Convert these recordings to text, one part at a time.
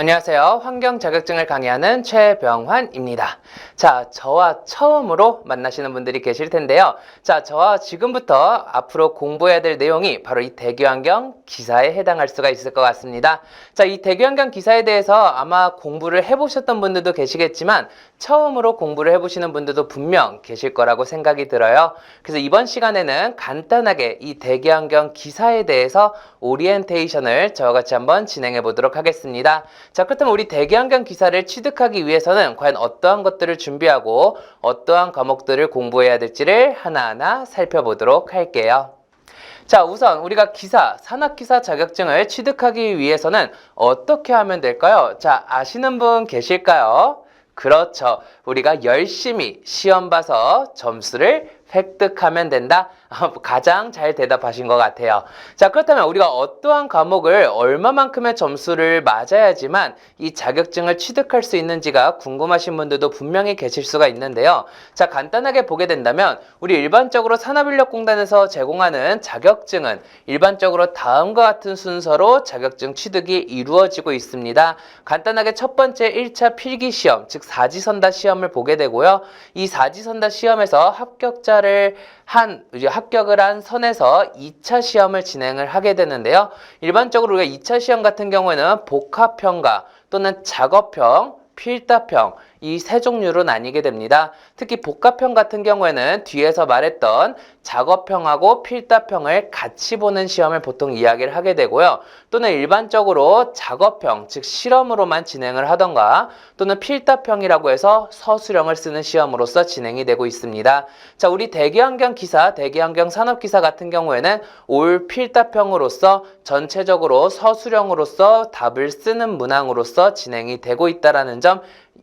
안녕하세요. 환경 자격증을 강의하는 최병환입니다. 자, 저와 처음으로 만나시는 분들이 계실 텐데요. 자, 저와 지금부터 앞으로 공부해야 될 내용이 바로 이 대기 환경 기사에 해당할 수가 있을 것 같습니다. 자, 이 대기환경 기사에 대해서 아마 공부를 해보셨던 분들도 계시겠지만 처음으로 공부를 해보시는 분들도 분명 계실 거라고 생각이 들어요. 그래서 이번 시간에는 간단하게 이 대기환경 기사에 대해서 오리엔테이션을 저와 같이 한번 진행해 보도록 하겠습니다. 자, 그렇다면 우리 대기환경 기사를 취득하기 위해서는 과연 어떠한 것들을 준비하고 어떠한 과목들을 공부해야 될지를 하나하나 살펴보도록 할게요. 자, 우선 우리가 기사, 산업기사 자격증을 취득하기 위해서는 어떻게 하면 될까요? 자, 아시는 분 계실까요? 그렇죠. 우리가 열심히 시험 봐서 점수를 획득하면 된다. 가장 잘 대답하신 것 같아요. 자, 그렇다면 우리가 어떠한 과목을 얼마만큼의 점수를 맞아야지만 이 자격증을 취득할 수 있는지가 궁금하신 분들도 분명히 계실 수가 있는데요. 자, 간단하게 보게 된다면 우리 일반적으로 산업인력공단에서 제공하는 자격증은 일반적으로 다음과 같은 순서로 자격증 취득이 이루어지고 있습니다. 간단하게 첫 번째 1차 필기 시험, 즉 사지선다 시험을 보게 되고요. 이 사지선다 시험에서 합격자를 한 이제 합 격을 한 선에서 2차 시험을 진행을 하게 되는데요. 일반적으로 우리가 2차 시험 같은 경우에는 복합평가 또는 작업형, 필답형 이 세 종류로 나뉘게 됩니다. 특히 복합형 같은 경우에는 뒤에서 말했던 작업형하고 필답형을 같이 보는 시험을 보통 이야기를 하게 되고요. 또는 일반적으로 작업형, 즉 실험으로만 진행을 하던가 또는 필답형이라고 해서 서술형을 쓰는 시험으로서 진행이 되고 있습니다. 자, 우리 대기환경 기사, 대기환경 산업 기사 같은 경우에는 올 필답형으로서 전체적으로 서술형으로서 답을 쓰는 문항으로서 진행이 되고 있다라는 점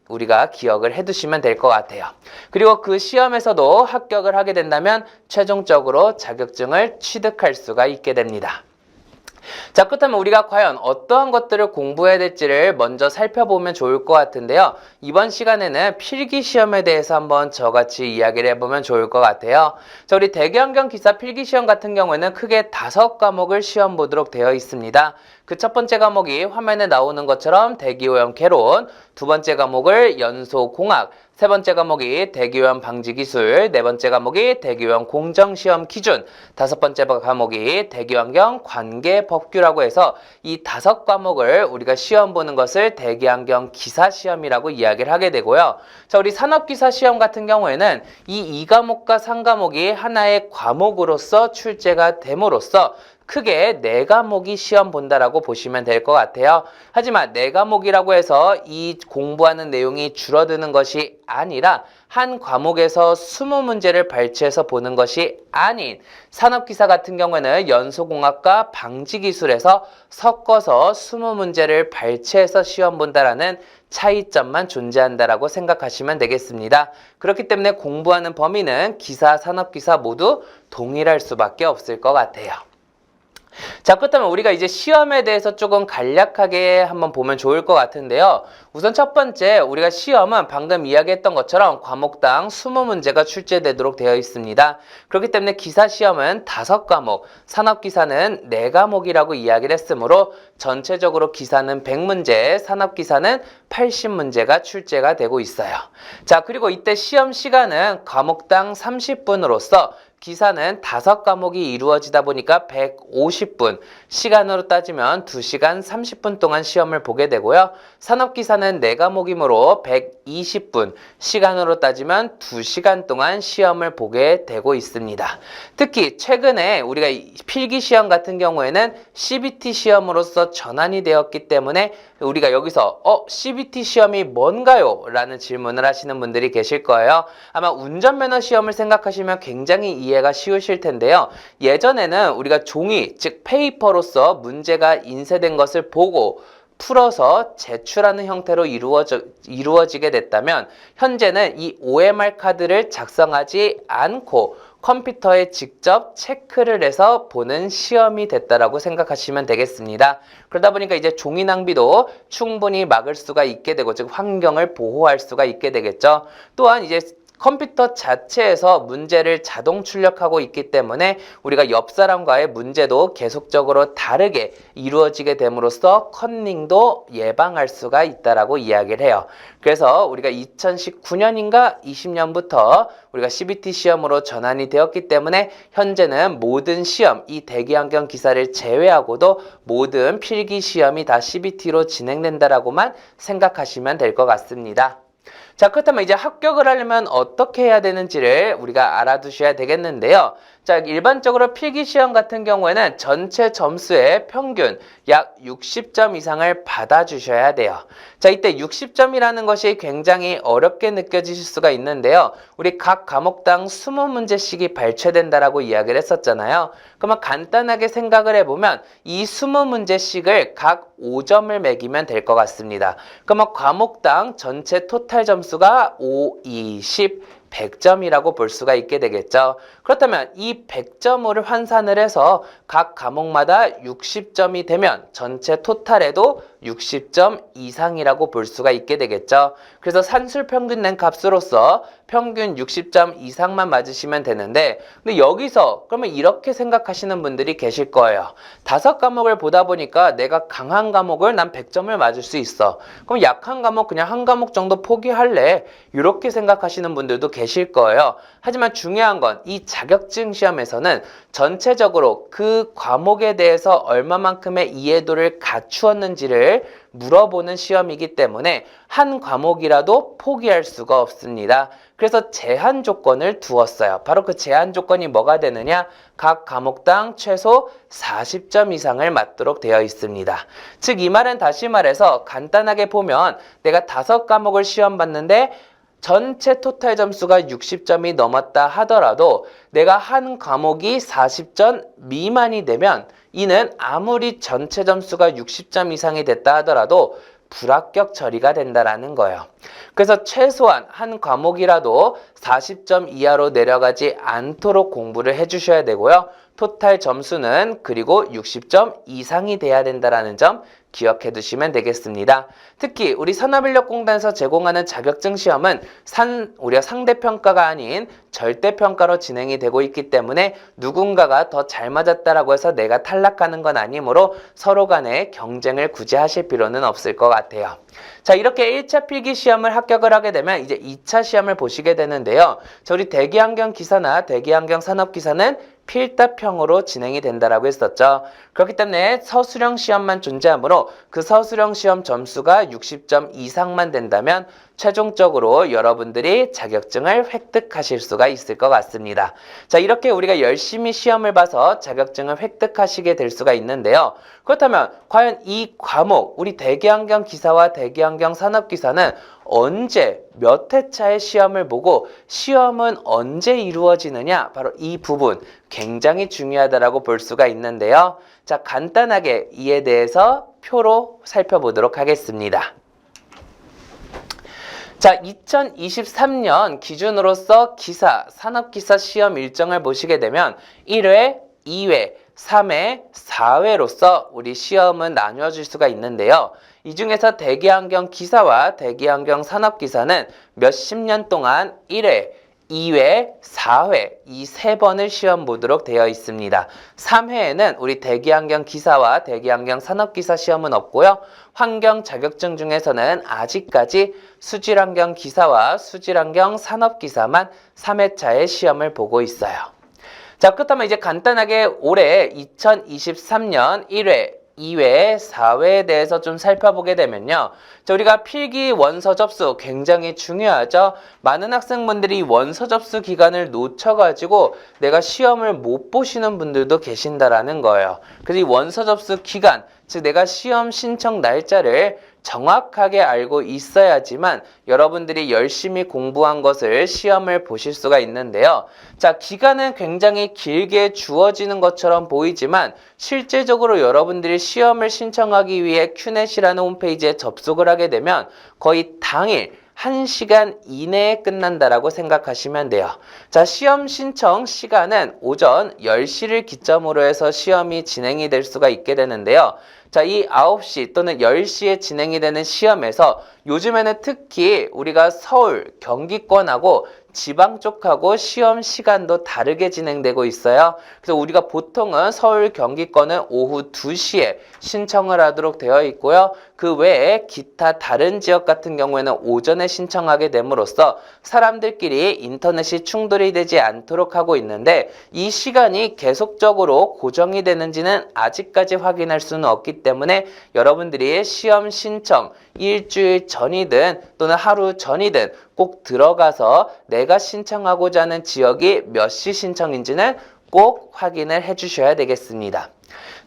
우리가 기억을 해 두시면 될 것 같아요. 그리고 그 시험에서도 합격을 하게 된다면 최종 적으로 자격증을 취득할 수가 있게 됩니다. 자, 그렇다면 우리가 과연 어떠한 것들을 공부해야 될지를 먼저 살펴보면 좋을 것 같은데요. 이번 시간에는 필기 시험에 대해서 한번 저같이 이야기를 해보면 좋을 것 같아요. 자, 우리 대기환경 기사 필기 시험 같은 경우에는 크게 다섯 과목을 시험 보도록 되어 있습니다. 그 첫 번째 과목이 화면에 나오는 것처럼 대기오염 개론, 두 번째 과목을 연소 공학, 세 번째 과목이 대기오염 방지 기술, 네 번째 과목이 대기오염 공정 시험 기준, 다섯 번째 과목이 대기환경 관계 법규라고 해서 이 다섯 과목을 우리가 시험 보는 것을 대기환경 기사 시험이라고 이야기를 하게 되고요. 자, 우리 산업 기사 시험 같은 경우에는 이 2과목과 3과목이 하나의 과목으로서 출제가 됨으로써 크게 네 과목이 시험 본다라고 보시면 될 것 같아요. 하지만 네 과목이라고 해서 이 공부하는 내용이 줄어드는 것이 아니라 한 과목에서 20문제를 발췌해서 보는 것이 아닌 산업기사 같은 경우에는 연소공학과 방지기술에서 섞어서 20문제를 발췌해서 시험 본다라는 차이점만 존재한다라고 생각하시면 되겠습니다. 그렇기 때문에 공부하는 범위는 기사, 산업기사 모두 동일할 수밖에 없을 것 같아요. 자, 그렇다면 우리가 이제 시험에 대해서 조금 간략하게 한번 보면 좋을 것 같은데요. 우선 첫 번째, 우리가 시험은 방금 이야기했던 것처럼 과목당 20문제가 출제되도록 되어 있습니다. 그렇기 때문에 기사 시험은 5과목, 산업기사는 4과목이라고 이야기를 했으므로 전체적으로 기사는 100문제, 산업기사는 80문제가 출제가 되고 있어요. 자, 그리고 이때 시험 시간은 과목당 30분으로서 기사는 다섯 과목이 이루어지다 보니까 150분, 시간으로 따지면 2시간 30분 동안 시험을 보게 되고요. 산업기사는 네 과목이므로 120분, 시간으로 따지면 2시간 동안 시험을 보게 되고 있습니다. 특히 최근에 우리가 필기 시험 같은 경우에는 CBT 시험으로서 전환이 되었기 때문에 우리가 여기서 어 CBT 시험이 뭔가요? 라는 질문을 하시는 분들이 계실 거예요. 아마 운전면허 시험을 생각하시면 굉장히 이해가 쉬우실 텐데요. 예전에는 우리가 종이 즉 페이퍼로서 문제가 인쇄된 것을 보고 풀어서 제출하는 형태로 이루어져, 이루어지게 됐다면 현재는 이 OMR 카드를 작성하지 않고 컴퓨터에 직접 체크를 해서 보는 시험이 됐다라고 생각하시면 되겠습니다. 그러다 보니까 이제 종이 낭비도 충분히 막을 수가 있게 되고 즉 환경을 보호할 수가 있게 되겠죠. 또한 이제 컴퓨터 자체에서 문제를 자동 출력하고 있기 때문에 우리가 옆 사람과의 문제도 계속적으로 다르게 이루어지게 됨으로써 컨닝도 예방할 수가 있다라고 이야기를 해요. 그래서 우리가 2019년인가 20년부터 우리가 CBT 시험으로 전환이 되었기 때문에 현재는 모든 시험, 이 대기환경 기사를 제외하고도 모든 필기 시험이 다 CBT로 진행된다라고만 생각하시면 될 것 같습니다. 자, 그렇다면 이제 합격을 하려면 어떻게 해야 되는지를 우리가 알아두셔야 되겠는데요. 자, 일반적으로 필기 시험 같은 경우에는 전체 점수의 평균 약 60점 이상을 받아 주셔야 돼요. 자, 이때 60점이라는 것이 굉장히 어렵게 느껴지실 수가 있는데요. 우리 각 과목당 20문제씩이 발췌된다라고 이야기를 했었잖아요. 그러면 간단하게 생각을 해 보면 이 20문제씩을 각 5점을 매기면 될 것 같습니다. 그러면 과목당 전체 토탈 점수가 5, 2, 10, 100점이라고 볼 수가 있게 되겠죠. 그렇다면 이 100점을 환산을 해서 각 과목마다 60점이 되면 전체 토탈에도 60점 이상이라고 볼 수가 있게 되겠죠. 그래서 산술 평균 낸 값으로서 평균 60점 이상만 맞으시면 되는데 근데 여기서 그러면 이렇게 생각하시는 분들이 계실 거예요. 다섯 과목을 보다 보니까 내가 강한 과목을 난 100점을 맞을 수 있어. 그럼 약한 과목 그냥 한 과목 정도 포기할래. 이렇게 생각하시는 분들도 계실 거예요. 하지만 중요한 건이 자격증 시험에서는 전체적으로 그 과목에 대해서 얼마만큼의 이해도를 갖추었는지를 물어보는 시험이기 때문에 한 과목이라도 포기할 수가 없습니다. 그래서 제한 조건을 두었어요. 바로 그 제한 조건이 뭐가 되느냐? 각 과목당 최소 40점 이상을 맞도록 되어 있습니다. 즉, 이 말은 다시 말해서 간단하게 보면 내가 다섯 과목을 시험 봤는데 전체 토탈 점수가 60점이 넘었다 하더라도 내가 한 과목이 40점 미만이 되면 이는 아무리 전체 점수가 60점 이상이 됐다 하더라도 불합격 처리가 된다라는 거예요. 그래서 최소한 한 과목이라도 40점 이하로 내려가지 않도록 공부를 해주셔야 되고요. 토탈 점수는 그리고 60점 이상이 돼야 된다라는 점 기억해 두시면 되겠습니다. 특히 우리 산업인력공단에서 제공하는 자격증 시험은 산 우리가 상대평가가 아닌 절대평가로 진행이 되고 있기 때문에 누군가가 더 잘 맞았다라고 해서 내가 탈락하는 건 아니므로 서로 간에 경쟁을 굳이 하실 필요는 없을 것 같아요. 자, 이렇게 1차 필기 시험을 합격을 하게 되면 이제 2차 시험을 보시게 되는데요. 자, 우리 대기환경 기사나 대기환경 산업 기사는 필답형으로 진행이 된다라고 했었죠. 그렇기 때문에 서술형 시험만 존재하므로 그 서술형 시험 점수가 60점 이상만 된다면 최종적으로 여러분들이 자격증을 획득하실 수가 있을 것 같습니다. 자, 이렇게 우리가 열심히 시험을 봐서 자격증을 획득하시게 될 수가 있는데요. 그렇다면 과연 이 과목, 우리 대기환경 기사와 대기환경 산업 기사는 언제 몇 회차의 시험을 보고 시험은 언제 이루어지느냐 바로 이 부분 굉장히 중요하다라고 볼 수가 있는데요. 자 간단하게 이에 대해서 표로 살펴보도록 하겠습니다. 자, 2023년 기준으로서 기사, 산업기사 시험 일정을 보시게 되면 1회, 2회, 3회, 4회로서 우리 시험은 나뉘어질 수가 있는데요. 이 중에서 대기환경 기사와 대기환경 산업기사는 몇십 년 동안 1회, 2회, 4회 이 세 번을 시험 보도록 되어 있습니다. 3회에는 우리 대기환경 기사와 대기환경 산업기사 시험은 없고요. 환경 자격증 중에서는 아직까지 수질환경 기사와 수질환경 산업기사만 3회차의 시험을 보고 있어요. 자, 그렇다면 이제 간단하게 올해 2023년 1회 2회, 4회에 대해서 좀 살펴보게 되면요. 자, 우리가 필기 원서 접수 굉장히 중요하죠. 많은 학생분들이 원서 접수 기간을 놓쳐가지고 내가 시험을 못 보시는 분들도 계신다라는 거예요. 그래서 이 원서 접수 기간, 즉 내가 시험 신청 날짜를 정확하게 알고 있어야지만 여러분들이 열심히 공부한 것을 시험을 보실 수가 있는데요. 자, 기간은 굉장히 길게 주어지는 것처럼 보이지만 실제적으로 여러분들이 시험을 신청하기 위해 큐넷이라는 홈페이지에 접속을 하게 되면 거의 당일 1시간 이내에 끝난다라고 생각하시면 돼요. 자, 시험 신청 시간은 오전 10시를 기점으로 해서 시험이 진행이 될 수가 있게 되는데요. 자, 이 9시 또는 10시에 진행이 되는 시험에서 요즘에는 특히 우리가 서울, 경기권하고 지방 쪽하고 시험 시간도 다르게 진행되고 있어요. 그래서 우리가 보통은 서울, 경기권은 오후 2시에 신청을 하도록 되어 있고요. 그 외에 기타 다른 지역 같은 경우에는 오전에 신청하게 됨으로써 사람들끼리 인터넷이 충돌이 되지 않도록 하고 있는데 이 시간이 계속적으로 고정이 되는지는 아직까지 확인할 수는 없기 때문에 여러분들이 시험 신청 일주일 전이든 또는 하루 전이든 꼭 들어가서 내가 신청하고자 하는 지역이 몇 시 신청인지는 꼭 확인을 해 주셔야 되겠습니다.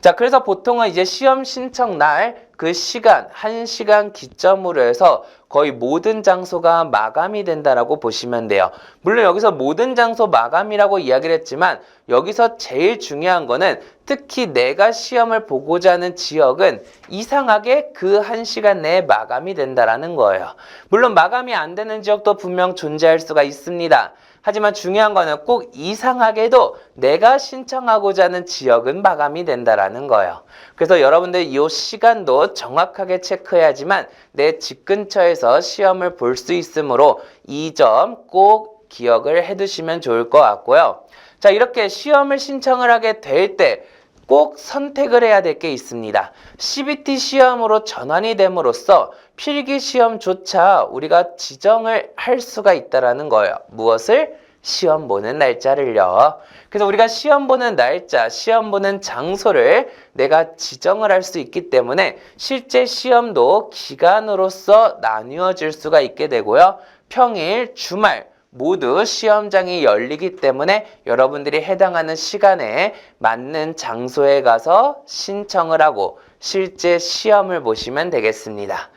자, 그래서 보통은 이제 시험 신청 날 그 시간, 한 시간 기점으로 해서 거의 모든 장소가 마감이 된다라고 보시면 돼요. 물론 여기서 모든 장소 마감이라고 이야기를 했지만 여기서 제일 중요한 거는 특히 내가 시험을 보고자 하는 지역은 이상하게 그 한 시간 내에 마감이 된다라는 거예요. 물론 마감이 안 되는 지역도 분명 존재할 수가 있습니다. 하지만 중요한 거는 꼭 이상하게도 내가 신청하고자 하는 지역은 마감이 된다라는 거예요. 그래서 여러분들 이 시간도 정확하게 체크해야지만 내 집 근처에서 시험을 볼 수 있으므로 이 점 꼭 기억을 해 두시면 좋을 것 같고요. 자, 이렇게 시험을 신청을 하게 될때 꼭 선택을 해야 될 게 있습니다. CBT 시험으로 전환이 됨으로써 필기 시험조차 우리가 지정을 할 수가 있다라는 거예요. 무엇을? 시험 보는 날짜를요. 그래서 우리가 시험 보는 날짜, 시험 보는 장소를 내가 지정을 할 수 있기 때문에 실제 시험도 기간으로서 나뉘어질 수가 있게 되고요. 평일, 주말, 모두 시험장이 열리기 때문에 여러분들이 해당하는 시간에 맞는 장소에 가서 신청을 하고 실제 시험을 보시면 되겠습니다.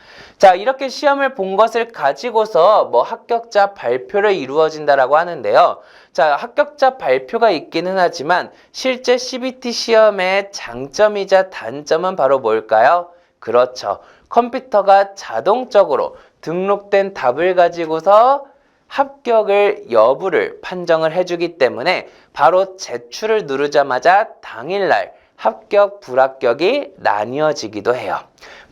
자, 이렇게 시험을 본 것을 가지고서 뭐 합격자 발표를 이루어진다라고 하는데요. 자, 합격자 발표가 있기는 하지만 실제 CBT 시험의 장점이자 단점은 바로 뭘까요? 그렇죠. 컴퓨터가 자동적으로 등록된 답을 가지고서 합격을 여부를 판정을 해주기 때문에 바로 제출을 누르자마자 당일날 합격, 불합격이 나뉘어지기도 해요.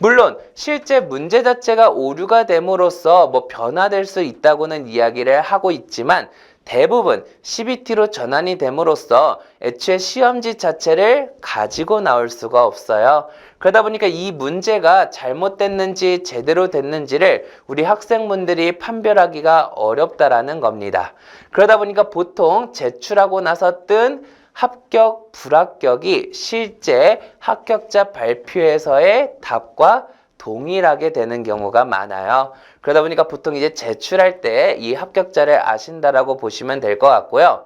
물론 실제 문제 자체가 오류가 됨으로써 뭐 변화될 수 있다고는 이야기를 하고 있지만 대부분 CBT로 전환이 됨으로써 애초에 시험지 자체를 가지고 나올 수가 없어요. 그러다 보니까 이 문제가 잘못됐는지 제대로 됐는지를 우리 학생분들이 판별하기가 어렵다라는 겁니다. 그러다 보니까 보통 제출하고 나서 뜬 합격, 불합격이 실제 합격자 발표에서의 답과 동일하게 되는 경우가 많아요. 그러다 보니까 보통 이제 제출할 때 이 합격자를 아신다라고 보시면 될 것 같고요.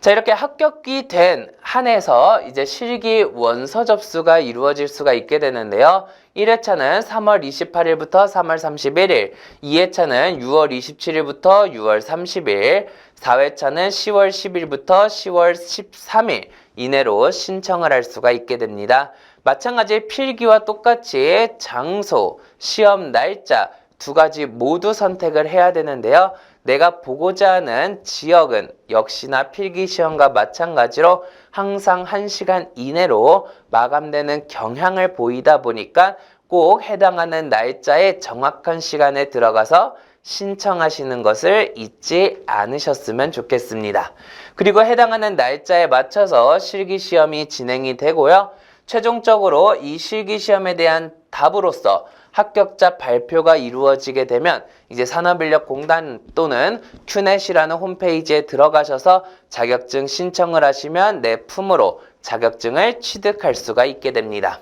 자, 이렇게 합격이 된 한에서 이제 실기 원서 접수가 이루어질 수가 있게 되는데요. 1회차는 3월 28일부터 3월 31일, 2회차는 6월 27일부터 6월 30일, 4회차는 10월 10일부터 10월 13일 이내로 신청을 할 수가 있게 됩니다. 마찬가지 필기와 똑같이 장소, 시험 날짜 두 가지 모두 선택을 해야 되는데요. 내가 보고자 하는 지역은 역시나 필기 시험과 마찬가지로 항상 1시간 이내로 마감되는 경향을 보이다 보니까 꼭 해당하는 날짜에 정확한 시간에 들어가서 신청하시는 것을 잊지 않으셨으면 좋겠습니다. 그리고 해당하는 날짜에 맞춰서 실기 시험이 진행이 되고요. 최종적으로 이 실기 시험에 대한 답으로서 합격자 발표가 이루어지게 되면 이제 산업인력공단 또는 큐넷이라는 홈페이지에 들어가셔서 자격증 신청을 하시면 내 품으로 자격증을 취득할 수가 있게 됩니다.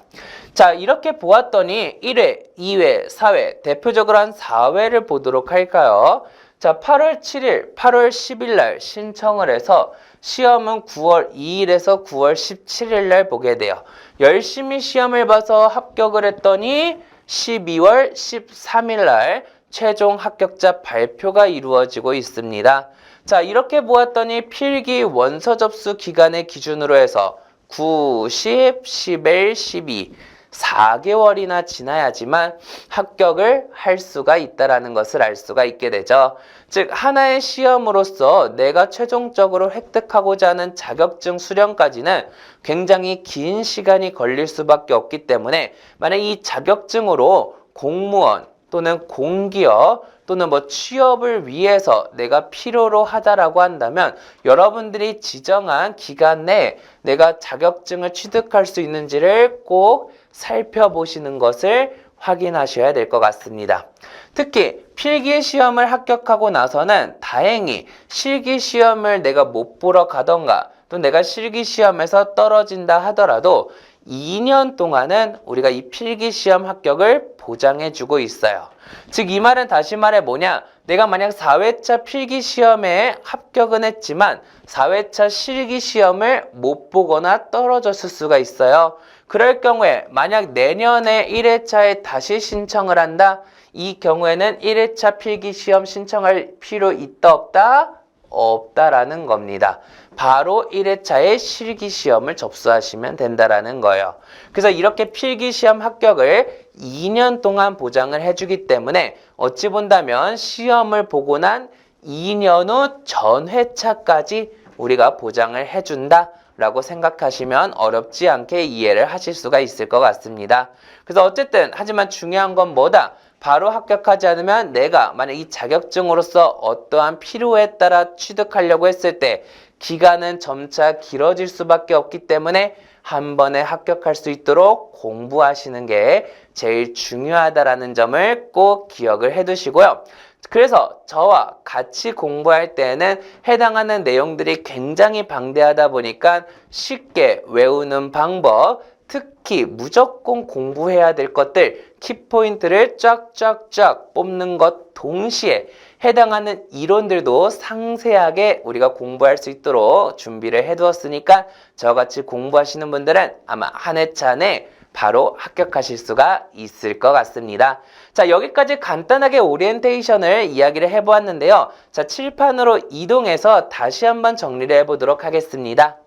자, 이렇게 보았더니 1회, 2회, 4회, 대표적으로 한 4회를 보도록 할까요? 자, 8월 7일, 8월 10일 날 신청을 해서 시험은 9월 2일에서 9월 17일 날 보게 돼요. 열심히 시험을 봐서 합격을 했더니 12월 13일 날 최종 합격자 발표가 이루어지고 있습니다. 자, 이렇게 보았더니 필기 원서 접수 기간의 기준으로 해서 9, 10, 11, 12, 4개월이나 지나야지만 합격을 할 수가 있다라는 것을 알 수가 있게 되죠. 즉 하나의 시험으로서 내가 최종적으로 획득하고자 하는 자격증 수련까지는 굉장히 긴 시간이 걸릴 수밖에 없기 때문에 만약 이 자격증으로 공무원 또는 공기업 또는 뭐 취업을 위해서 내가 필요로 하다라고 한다면 여러분들이 지정한 기간 내에 내가 자격증을 취득할 수 있는지를 꼭 살펴보시는 것을 확인하셔야 될 것 같습니다. 특히 필기 시험을 합격하고 나서는 다행히 실기 시험을 내가 못 보러 가던가 또 내가 실기 시험에서 떨어진다 하더라도 2년 동안은 우리가 이 필기 시험 합격을 보장해 주고 있어요. 즉 이 말은 다시 말해 뭐냐? 내가 만약 4회차 필기 시험에 합격은 했지만 4회차 실기 시험을 못 보거나 떨어졌을 수가 있어요. 그럴 경우에 만약 내년에 1회차에 다시 신청을 한다. 이 경우에는 1회차 필기 시험 신청할 필요 있다 없다? 없다라는 겁니다. 바로 1회차의 실기 시험을 접수하시면 된다라는 거예요. 그래서 이렇게 필기 시험 합격을 2년 동안 보장을 해주기 때문에 어찌 본다면 시험을 보고 난 2년 후 전회차까지 우리가 보장을 해준다. 라고 생각하시면 어렵지 않게 이해를 하실 수가 있을 것 같습니다. 그래서 어쨌든 하지만 중요한 건 뭐다? 바로 합격하지 않으면 내가 만약 이 자격증으로서 어떠한 필요에 따라 취득하려고 했을 때 기간은 점차 길어질 수밖에 없기 때문에 한 번에 합격할 수 있도록 공부하시는 게 제일 중요하다라는 점을 꼭 기억을 해 두시고요. 그래서 저와 같이 공부할 때는 해당하는 내용들이 굉장히 방대하다 보니까 쉽게 외우는 방법, 특히 무조건 공부해야 될 것들, 키포인트를 쫙쫙쫙 뽑는 것 동시에 해당하는 이론들도 상세하게 우리가 공부할 수 있도록 준비를 해두었으니까 저같이 공부하시는 분들은 아마 한 해차 내 바로 합격하실 수가 있을 것 같습니다. 자, 여기까지 간단하게 오리엔테이션을 이야기를 해보았는데요. 자, 칠판으로 이동해서 다시 한번 정리를 해보도록 하겠습니다.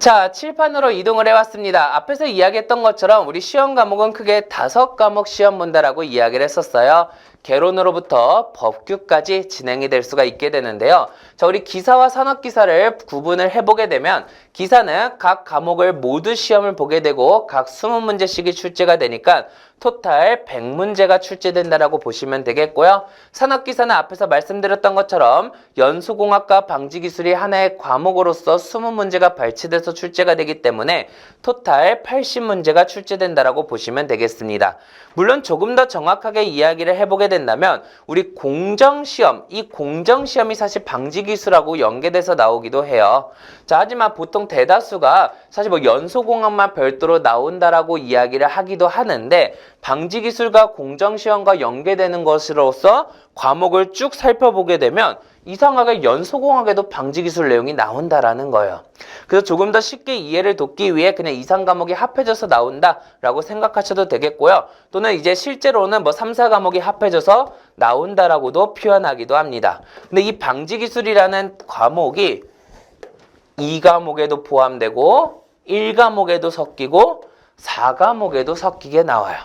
자, 칠판으로 이동을 해왔습니다. 앞에서 이야기했던 것처럼 우리 시험 과목은 크게 다섯 과목 시험 본다라고 이야기를 했었어요. 개론으로부터 법규까지 진행이 될 수가 있게 되는데요. 자, 우리 기사와 산업기사를 구분을 해보게 되면 기사는 각 과목을 모두 시험을 보게 되고 각 20문제씩이 출제가 되니까 토탈 100문제가 출제된다라고 보시면 되겠고요. 산업기사는 앞에서 말씀드렸던 것처럼 연수공학과 방지기술이 하나의 과목으로서 20문제가 발췌돼서 출제가 되기 때문에 토탈 80문제가 출제된다라고 보시면 되겠습니다. 물론 조금 더 정확하게 이야기를 해보게 된다면 우리 공정시험, 이 공정시험이 사실 방지기술하고 연계돼서 나오기도 해요. 자, 하지만 보통 대다수가 사실 뭐 연소공학만 별도로 나온다라고 이야기를 하기도 하는데 방지기술과 공정시험과 연계되는 것으로서 과목을 쭉 살펴보게 되면 이상하게 연소공학에도 방지 기술 내용이 나온다라는 거예요. 그래서 조금 더 쉽게 이해를 돕기 위해 그냥 이상 과목이 합해져서 나온다라고 생각하셔도 되겠고요. 또는 이제 실제로는 뭐 3, 4 과목이 합해져서 나온다라고도 표현하기도 합니다. 근데 이 방지 기술이라는 과목이 2과목에도 포함되고 1과목에도 섞이고 4과목에도 섞이게 나와요.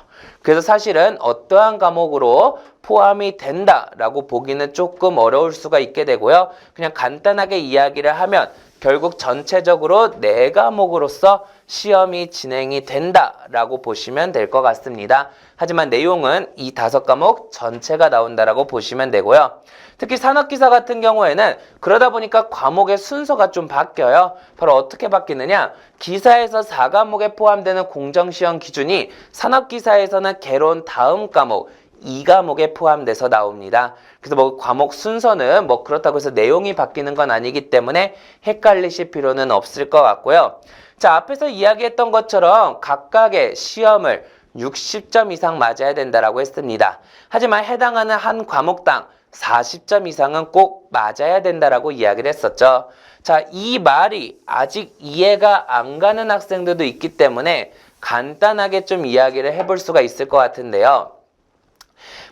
그래서 사실은 어떠한 과목으로 포함이 된다라고 보기는 조금 어려울 수가 있게 되고요. 그냥 간단하게 이야기를 하면 결국 전체적으로 네 과목으로서 시험이 진행이 된다라고 보시면 될 것 같습니다. 하지만 내용은 이 다섯 과목 전체가 나온다라고 보시면 되고요. 특히 산업기사 같은 경우에는 그러다 보니까 과목의 순서가 좀 바뀌어요. 바로 어떻게 바뀌느냐? 기사에서 4과목에 포함되는 공정시험 기준이 산업기사에서는 개론 다음 과목 2과목에 포함돼서 나옵니다. 그래서 뭐 과목 순서는 뭐 그렇다고 해서 내용이 바뀌는 건 아니기 때문에 헷갈리실 필요는 없을 것 같고요. 자, 앞에서 이야기했던 것처럼 각각의 시험을 60점 이상 맞아야 된다라고 했습니다. 하지만 해당하는 한 과목당 40점 이상은 꼭 맞아야 된다라고 이야기를 했었죠. 자, 이 말이 아직 이해가 안 가는 학생들도 있기 때문에 간단하게 좀 이야기를 해볼 수가 있을 것 같은데요.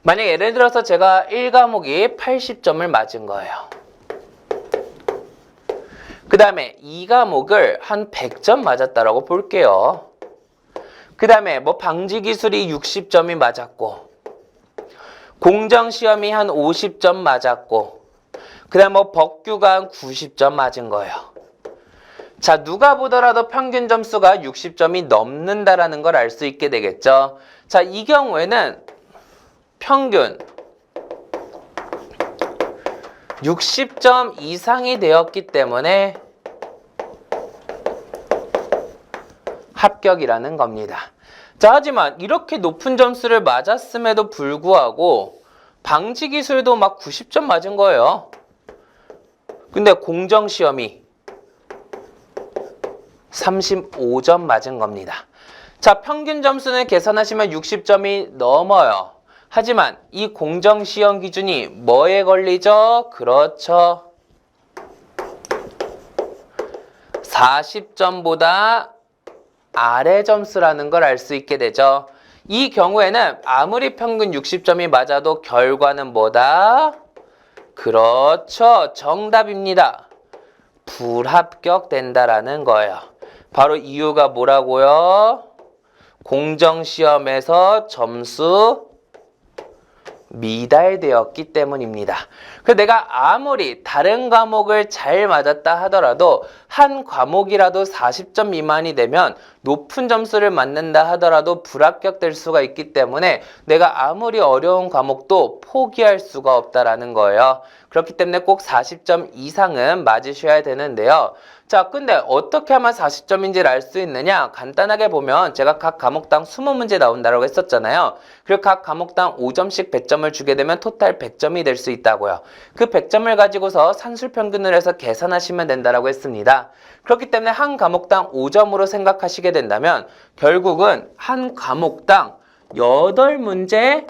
만약 예를 들어서 제가 1과목이 80점을 맞은 거예요. 그 다음에 이 과목을 한 100점 맞았다라고 볼게요. 그 다음에 뭐 방지 기술이 60점이 맞았고, 공정 시험이 한 50점 맞았고, 그 다음 뭐 법규가 한 90점 맞은 거예요. 자, 누가 보더라도 평균 점수가 60점이 넘는다라는 걸 알 수 있게 되겠죠. 자, 이 경우에는 평균 60점 이상이 되었기 때문에 합격이라는 겁니다. 자, 하지만 이렇게 높은 점수를 맞았음에도 불구하고 방지 기술도 막 90점 맞은 거예요. 근데 공정 시험이 35점 맞은 겁니다. 자, 평균 점수는 계산하시면 60점이 넘어요. 하지만 이 공정 시험 기준이 뭐에 걸리죠? 그렇죠. 40점보다 아래 점수라는 걸 알 수 있게 되죠. 이 경우에는 아무리 평균 60점이 맞아도 결과는 뭐다? 그렇죠. 정답입니다. 불합격된다라는 거예요. 바로 이유가 뭐라고요? 공정시험에서 점수 미달되었기 때문입니다. 그 내가 아무리 다른 과목을 잘 맞았다 하더라도 한 과목이라도 40점 미만이 되면 높은 점수를 맞는다 하더라도 불합격될 수가 있기 때문에 내가 아무리 어려운 과목도 포기할 수가 없다라는 거예요. 그렇기 때문에 꼭 40점 이상은 맞으셔야 되는데요. 자, 근데 어떻게 하면 40점인지를 알 수 있느냐? 간단하게 보면 제가 각 과목당 20문제 나온다고 했었잖아요. 그리고 각 과목당 5점씩 100점을 주게 되면 토탈 100점이 될 수 있다고요. 그 100점을 가지고서 산술 평균을 해서 계산하시면 된다라고 했습니다. 그렇기 때문에 한 과목당 5점으로 생각하시게 된다면 결국은 한 과목당 8문제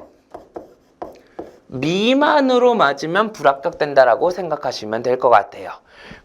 미만으로 맞으면 불합격된다라고 생각하시면 될 것 같아요.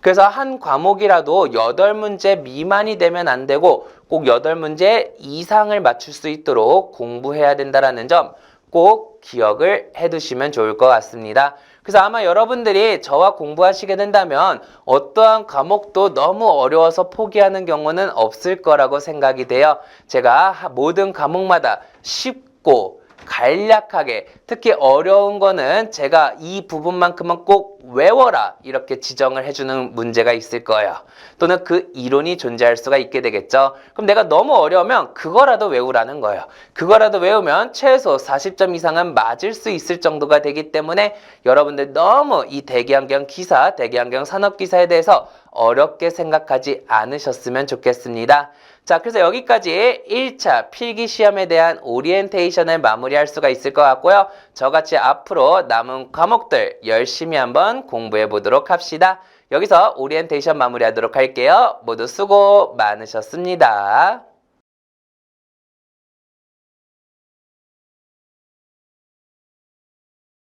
그래서 한 과목이라도 8문제 미만이 되면 안 되고 꼭 8문제 이상을 맞출 수 있도록 공부해야 된다라는 점 꼭 기억을 해 두시면 좋을 것 같습니다. 그래서 아마 여러분들이 저와 공부하시게 된다면 어떠한 과목도 너무 어려워서 포기하는 경우는 없을 거라고 생각이 돼요. 제가 모든 과목마다 쉽고 간략하게 특히 어려운 거는 제가 이 부분만큼은 꼭 외워라 이렇게 지정을 해주는 문제가 있을 거예요. 또는 그 이론이 존재할 수가 있게 되겠죠. 그럼 내가 너무 어려우면 그거라도 외우라는 거예요. 그거라도 외우면 최소 40점 이상은 맞을 수 있을 정도가 되기 때문에 여러분들 너무 이 대기환경 기사, 대기환경 산업기사에 대해서 어렵게 생각하지 않으셨으면 좋겠습니다. 자, 그래서 여기까지 1차 필기 시험에 대한 오리엔테이션을 마무리할 수가 있을 것 같고요. 저같이 앞으로 남은 과목들 열심히 한번 공부해 보도록 합시다. 여기서 오리엔테이션 마무리하도록 할게요. 모두 수고 많으셨습니다.